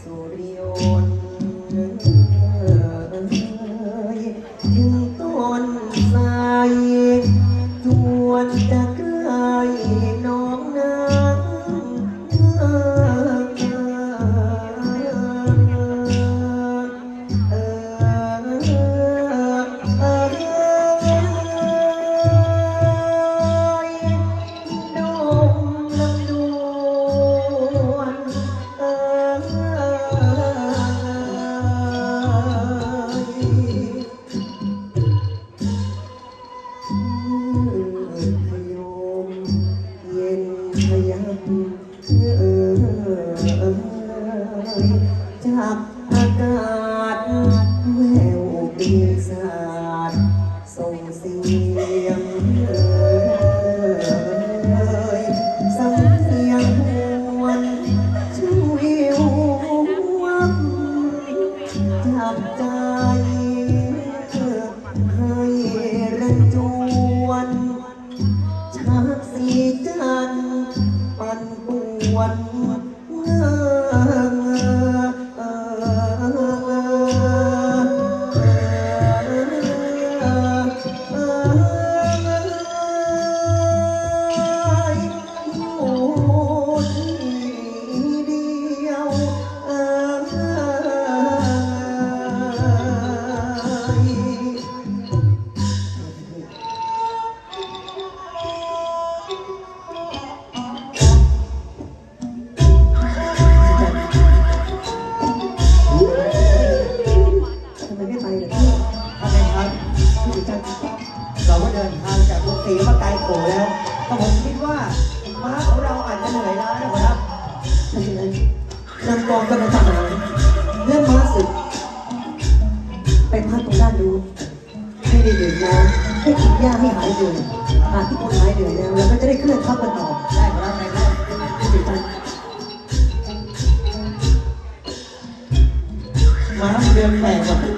สุริยนถึงต้นสายจวนใจ นพยับเออจากอากาศแววปีศาจส่งเสียงเอยสังเสียงหวนช่วยวับจับใจให้ระจวนชาติสีจัน ป่ โตแล้ว แต่ผมคิดว่าม้าของเราอาจจะเหนื่อยล้านะครับร่างนำกองกำลังทหารเลื่อนม้าศึก ไปพักตรงด้านนู้นให้ได้ดื่มน้ำให้กินหญ้าให้หายเหนื่อยหากทุกคนหายเหนื่อยแล้วแล้วก็จะได้เคลื่อนทัพกันต่อได้ครับได้รับติดตามม้าเดินแปลก